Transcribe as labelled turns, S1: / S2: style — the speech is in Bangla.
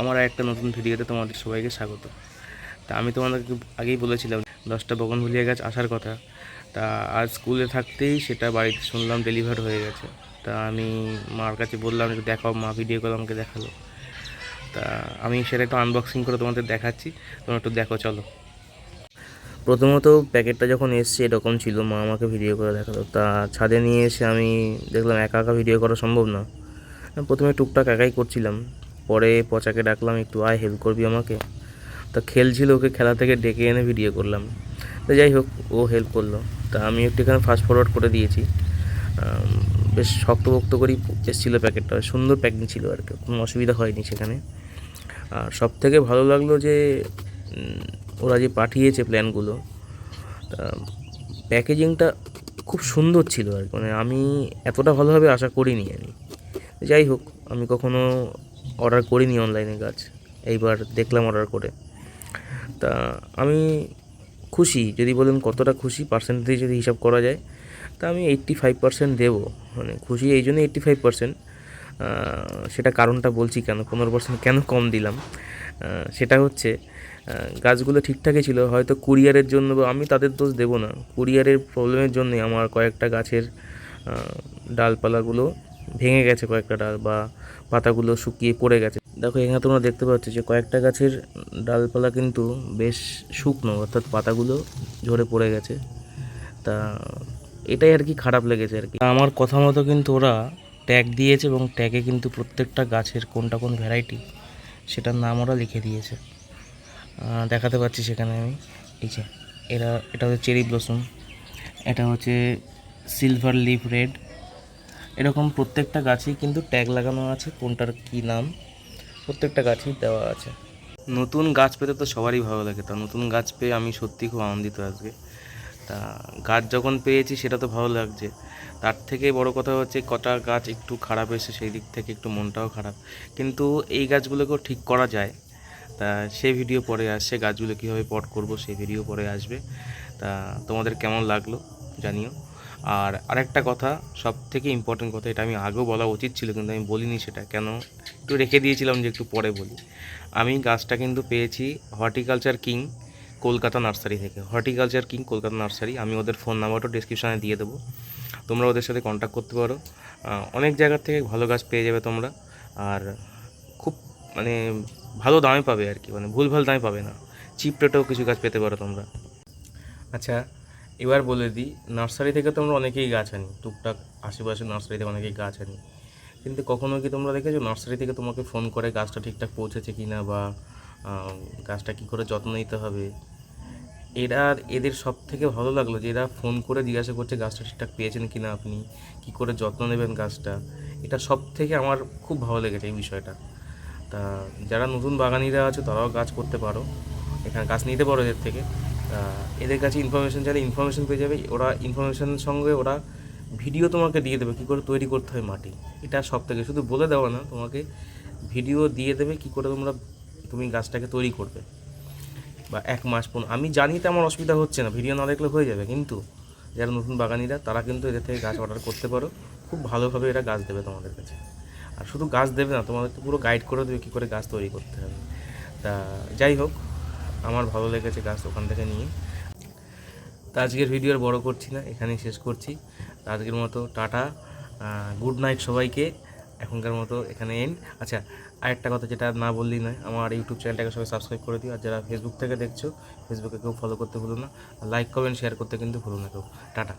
S1: আমার একটা নতুন ভিডিওতে তোমাদের সবাইকে স্বাগত। তা আমি তোমাদেরকে আগেই বলেছিলাম, দশটা বগনভুলিয়া গাছ আসার কথা। তা আজ স্কুলে থাকতেই সেটা বাড়িতে শুনলাম ডেলিভার হয়ে গেছে। তা আমি মার কাছে বললাম একটু দেখাও, মা ভিডিও করে আমাকে দেখাল। তা আমি সেটা একটু আনবক্সিং করে তোমাদের দেখাচ্ছি, তোমরা একটু দেখো, চলো। প্রথমত প্যাকেটটা যখন এসছে এরকম ছিল, মা আমাকে ভিডিও করে দেখাল। তা ছাদে নিয়ে এসে আমি দেখলাম একা একা ভিডিও করা সম্ভব না। প্রথমে টুকটাক একাই করছিলাম। পরে পচাকে ডাকলাম, একটু আয় হেল্প করবি আমাকে? তা খেলছিল ওকে, খেলা থেকে ডেকে এনে ভিডিও করলাম। তো যাই হোক, ও হেল্প করল। তা আমি একটু এখানে ফাস্ট ফরওয়ার্ড করে দিয়েছি। বেশ শক্তপোক্ত করেই এসেছিল প্যাকেটটা সুন্দর প্যাকিং ছিল আর কি, কোনো অসুবিধা হয়নি সেখানে। আর সব থেকে ভালো লাগল যে ওরা যে পাঠিয়েছে প্ল্যানগুলো তা প্যাকেজিংটা খুব সুন্দর ছিল আর মানে আমি এতটা ভালোভাবে আশা করিনি আমি। যাই হোক, আমি কখনো অর্ডার করিনি অনলাইনে গাছ এইবার দেখলাম অর্ডার করে। তা আমি খুশি, যদি বলেন কতটা খুশি পার্সেন্টেজ যদি হিসাব করা যায়, তা আমি এইট্টি ফাইভ পার্সেন্ট দেবো। মানে খুশি এই জন্য এইট্টি ফাইভ পার্সেন্ট সেটা কারণটা বলছি কেন, পনেরো পার্সেন্ট কেন কম দিলাম? সেটা হচ্ছে গাছগুলো ঠিকঠাকই ছিল, হয়তো কুরিয়ারের জন্য আমি তাদের দোষ দেবো না। কুরিয়ারের প্রবলেমের জন্যই আমার কয়েকটা গাছের ডালপালাগুলো ভেঙে গেছে কয়েকটা ডাল বা পাতাগুলো শুকিয়ে পড়ে গেছে। দেখো, এখানে তোমরা দেখতে পাচ্ছ যে কয়েকটা গাছের ডালপালা কিন্তু বেশ শুকনো, অর্থাৎ পাতাগুলো ঝরে পড়ে গেছে। তা এটাই আর কি খারাপ লেগেছে আর কি। আমার কথা মতো কিন্তু ওরা ট্যাগ দিয়েছে এবং ট্যাগে কিন্তু প্রত্যেকটা গাছের কোনটা কোন ভ্যারাইটি সেটার নাম ওরা লিখে দিয়েছে। দেখাতে পাচ্ছি সেখানে আমি। এই যে, এরা, এটা হচ্ছে চেরি ব্লসম, এটা হচ্ছে সিলভার লিফ রেড এরকম প্রত্যেকটা গাছেই কিন্তু ট্যাগ লাগানো আছে, কোনটার কী নাম, প্রত্যেকটা গাছেই দেওয়া আছে। নতুন গাছ পেতে তো সবারই ভালো লাগে, তা নতুন গাছ পেয়ে আমি সত্যি খুব আনন্দিত আজকে। তা গাছ যখন পেয়েছি সেটা তো ভালো লাগছে। তার থেকে বড় কথা হচ্ছে কটা গাছ একটু খারাপ এসে সেই দিক থেকে একটু মনটাও খারাপ। কিন্তু এই গাছগুলোকেও ঠিক করা যায়। তা সে ভিডিও পরে আসছে, গাছগুলো কীভাবে পট করব, সেই ভিডিও পরে আসবে। তা তোমাদের কেমন লাগল জানিও। আর আরেকটা কথা সব থেকে ইম্পর্টেন্ট কথা, এটা আমি আগেও বলা উচিত ছিল, কিন্তু আমি বলিনি সেটা। কেন? একটু রেখে দিয়েছিলাম যে একটু পরে বলি। আমি গাছটা কিন্তু পেয়েছি হর্টিকালচার কিং কলকাতা নার্সারি থেকে। হর্টিকালচার কিং কলকাতা নার্সারি, আমি ওদের ফোন নাম্বারটা ডিসক্রিপশানে দিয়ে দেবো। তোমরা ওদের সাথে কন্ট্যাক্ট করতে পারো। অনেক জায়গার থেকে ভালো গাছ পেয়ে যাবে তোমরা। আর খুব মানে ভালো দামে পাবে আর কি মানে ভুলভাল দামে পাবে না। চিপ রেটেও কিছু গাছ পেতে পারো তোমরা। আচ্ছা এবার বলে দিই, নার্সারি থেকে তোমরা অনেকেই গাছ আনি, টুকটাক আশেপাশে নার্সারি থেকে অনেকেই গাছ আনি। কিন্তু কখনো কি তোমরা দেখেছ নার্সারি থেকে তোমাকে ফোন করে গাছটা ঠিকঠাক পৌঁছেছে কি না বা গাছটা কী করে যত্ন নিতে হবে? এরা এদের সব থেকে ভালো লাগল যে এরা ফোন করে জিজ্ঞাসা করছে গাছটা ঠিকঠাক পেয়েছেন কি না আপনি, কী করে যত্ন নেবেন গাছটা। এটা সব থেকে আমার খুব ভালো লেগেছে এই বিষয়টা। তা যারা নতুন বাগানিরা আছে তারাও গাছ করতে পারো। এখানে গাছ নিতে পারো এদের থেকে। এদের কাছে ইনফরমেশন চাইলে ইনফরমেশন পেয়ে যাবে। ওরা ইনফরমেশনের সঙ্গে ওরা ভিডিও তোমাকে দিয়ে দেবে, কী করে তৈরি করতে হয় মাটি। এটা সব থেকে শুধু বলে দেওয়া না, তোমাকে ভিডিও দিয়ে দেবে কী করে তোমরা, তুমি গাছটাকে তৈরি করবে। বা এক মাস পর, আমি জানি তো আমার অসুবিধা হচ্ছে না ভিডিও না দেখলে হয়ে যাবে, কিন্তু যারা নতুন বাগানিরা, তারা কিন্তু এদের থেকে গাছ অর্ডার করতে পারো। খুব ভালোভাবে এরা গাছ দেবে তোমাদের কাছে। আর শুধু গাছ দেবে না তোমাদেরকে পুরো গাইড করে দেবে কী করে গাছ তৈরি করতে হবে। তা, যাই হোক আমার ভালো লেগেছে গাছ ওখান থেকে নিয়ে। তা আজকের ভিডিও আর বড়ো করছি না, এখানেই শেষ করছি। আজকের মতো টাটা গুড নাইট সবাইকে। এখনকার মতো এখানে এন আচ্ছা আরেকটা কথা যেটা না বললেই নয়, আমার ইউটিউব চ্যানেলটাকে সবাই সাবস্ক্রাইব করে দিও, আর যারা ফেসবুক থেকে দেখছ ফেসবুকে কেউ ফলো করতে ভুলো না। লাইক কমেন্ট শেয়ার করতে কিন্তু ভুলো না কেউ। টাটা।